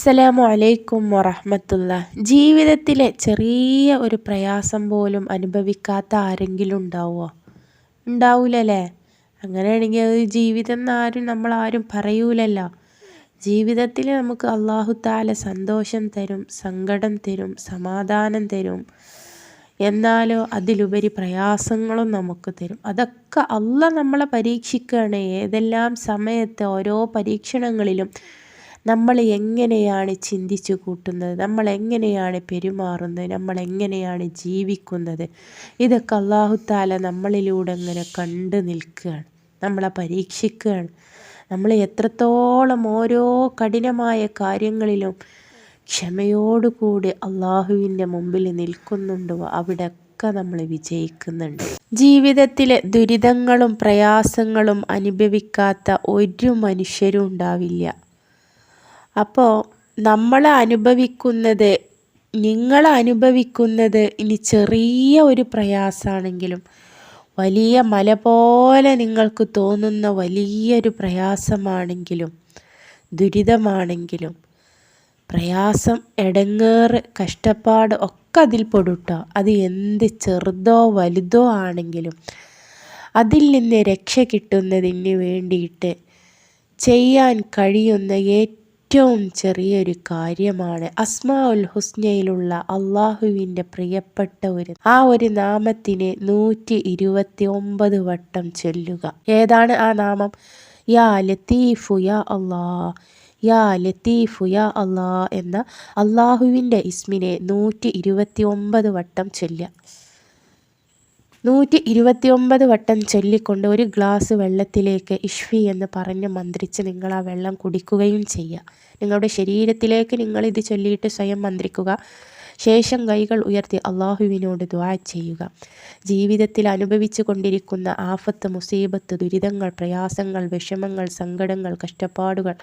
അസ്സലാമു അലൈക്കും വറഹമത്തുള്ള ജീവിതത്തിലെ ചെറിയ ഒരു പ്രയാസം പോലും അനുഭവിക്കാത്ത ആരെങ്കിലും ഉണ്ടാവുമോ ഉണ്ടാവൂലല്ലേ? അങ്ങനെയാണെങ്കിൽ അത് ജീവിതം എന്നാരും നമ്മളാരും പറയൂലല്ലോ. ജീവിതത്തിൽ നമുക്ക് അള്ളാഹു താല സന്തോഷം തരും സങ്കടം തരും സമാധാനം തരും. എന്നാലോ അതിലുപരി പ്രയാസങ്ങളും നമുക്ക് തരും. അതൊക്കെ അല്ല നമ്മളെ പരീക്ഷിക്കുകയാണ്. ഏതെല്ലാം സമയത്ത് ഓരോ പരീക്ഷണങ്ങളിലും നമ്മൾ എങ്ങനെയാണ് ചിന്തിച്ചു കൂട്ടുന്നത്? നമ്മൾ എങ്ങനെയാണ് പെരുമാറുന്നത്? നമ്മൾ എങ്ങനെയാണ് ജീവിക്കുന്നത്? ഇതൊക്കെ അള്ളാഹുത്താല നമ്മളിലൂടെ ഇങ്ങനെ കണ്ടു നിൽക്കുകയാണ്. നമ്മളെ പരീക്ഷിക്കുകയാണ്. നമ്മൾ എത്രത്തോളം ഓരോ കഠിനമായ കാര്യങ്ങളിലും ക്ഷമയോടുകൂടി അള്ളാഹുവിന്റെ മുമ്പിൽ നിൽക്കുന്നുണ്ടോ അവിടെയൊക്കെ നമ്മൾ വിജയിക്കുന്നുണ്ട്. ജീവിതത്തിലെ ദുരിതങ്ങളും പ്രയാസങ്ങളും അനുഭവിക്കാത്ത ഒരു മനുഷ്യരും ഉണ്ടാവില്ല. അപ്പോൾ നമ്മൾ അനുഭവിക്കുന്നത് നിങ്ങൾ അനുഭവിക്കുന്നത് ഇനി ചെറിയ ഒരു പ്രയാസമാണെങ്കിലും വലിയ മല പോലെ നിങ്ങൾക്ക് തോന്നുന്ന വലിയൊരു പ്രയാസമാണെങ്കിലും ദുരിതമാണെങ്കിലും പ്രയാസം എടങ്ങേറ് കഷ്ടപ്പാട് ഒക്കെ അതിൽ പെടുട്ടോ. അത് എന്ത് ചെറുതോ വലുതോ ആണെങ്കിലും അതിൽ നിന്ന് രക്ഷ കിട്ടുന്നതിന് വേണ്ടിയിട്ട് ചെയ്യാൻ കഴിയുന്ന ഏറ്റവും ഏറ്റവും ചെറിയൊരു കാര്യമാണ് അസ്മാ ഉൽ ഹുസ്നയിലുള്ള അള്ളാഹുവിന്റെ പ്രിയപ്പെട്ട ഒരു ആ ഒരു നാമത്തിനെ നൂറ്റി ഇരുപത്തി ഒമ്പത് വട്ടം ചൊല്ലുക. ഏതാണ് ആ നാമം? യാ ലത്തീഫു യാ അള്ളാ യാ ലത്തീഫു യാ അള്ളാ എന്ന അള്ളാഹുവിന്റെ ഇസ്മിനെ നൂറ്റി ഇരുപത്തി ഒമ്പത് വട്ടം ചൊല്ലുക. നൂറ്റി ഇരുപത്തിയൊമ്പത് വട്ടം ചൊല്ലിക്കൊണ്ട് ഒരു ഗ്ലാസ് വെള്ളത്തിലേക്ക് ഇഷ്ഫി എന്ന് പറഞ്ഞ് മന്ത്രിച്ച് നിങ്ങൾ ആ വെള്ളം കുടിക്കുകയും ചെയ്യുക നിങ്ങളുടെ ശരീരത്തിലേക്ക് നിങ്ങൾ ഇത് ചൊല്ലിയിട്ട് സ്വയം മന്ത്രിക്കുക. ശേഷം കൈകൾ ഉയർത്തി അള്ളാഹുവിനോട് ദ്വാ ചെയ്യുക. ജീവിതത്തിൽ അനുഭവിച്ചു കൊണ്ടിരിക്കുന്ന ആഫത്ത് മുസീബത്ത് ദുരിതങ്ങൾ പ്രയാസങ്ങൾ വിഷമങ്ങൾ സങ്കടങ്ങൾ കഷ്ടപ്പാടുകൾ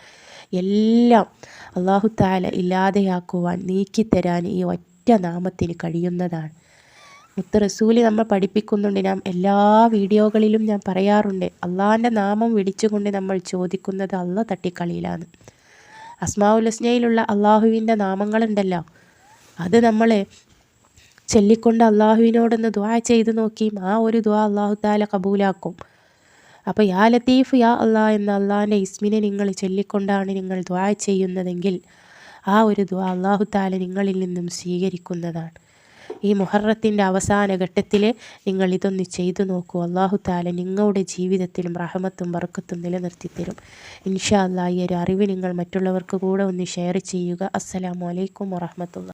എല്ലാം അള്ളാഹു താല ഇല്ലാതെയാക്കുവാൻ നീക്കിത്തരാൻ ഈ ഒറ്റ നാമത്തിന് കഴിയുന്നതാണ്. മുത്ത് റസൂലി നമ്മൾ പഠിപ്പിക്കുന്നുണ്ട്. നാം എല്ലാ വീഡിയോകളിലും ഞാൻ പറയാറുണ്ട്. അള്ളാഹിന്റെ നാമം വിളിച്ചുകൊണ്ട് നമ്മൾ ചോദിക്കുന്നത് അള്ള തട്ടിക്കളിയിലാണ്. അസ്മാവുലസ്നയിലുള്ള അള്ളാഹുവിന്റെ നാമങ്ങളുണ്ടല്ലോ. അത് നമ്മൾ ചൊല്ലിക്കൊണ്ട് അള്ളാഹുവിനോടൊന്ന് ദ്വാ ചെയ്ത് നോക്കി ആ ഒരു ദ്വാ അള്ളാഹു താല കബൂലാക്കും. അപ്പോൾ യാ ലത്തീഫ് യാ അള്ളാഹ് എന്ന അള്ളാഹിന്റെ ഇസ്മിനെ നിങ്ങൾ ചൊല്ലിക്കൊണ്ടാണ് നിങ്ങൾ ദ്വാ ചെയ്യുന്നതെങ്കിൽ ആ ഒരു ദ്വാ അള്ളാഹു താല നിങ്ങളിൽ നിന്നും സ്വീകരിക്കുന്നതാണ്. ഈ മുഹറത്തിന്റെ അവസാന ഘട്ടത്തിൽ നിങ്ങൾ ഇതൊന്ന് ചെയ്തു നോക്കൂ. അള്ളാഹു താല നിങ്ങളുടെ ജീവിതത്തിലും റഹമത്തും ബർക്കത്തും നിലനിർത്തിത്തരും. ഇൻഷാ അല്ലാ ഈ ഒരു അറിവ് നിങ്ങൾ മറ്റുള്ളവർക്ക് കൂടെ ഒന്ന് ഷെയർ ചെയ്യുക. അസ്സലാമു അലൈക്കും വറഹമത്തുള്ള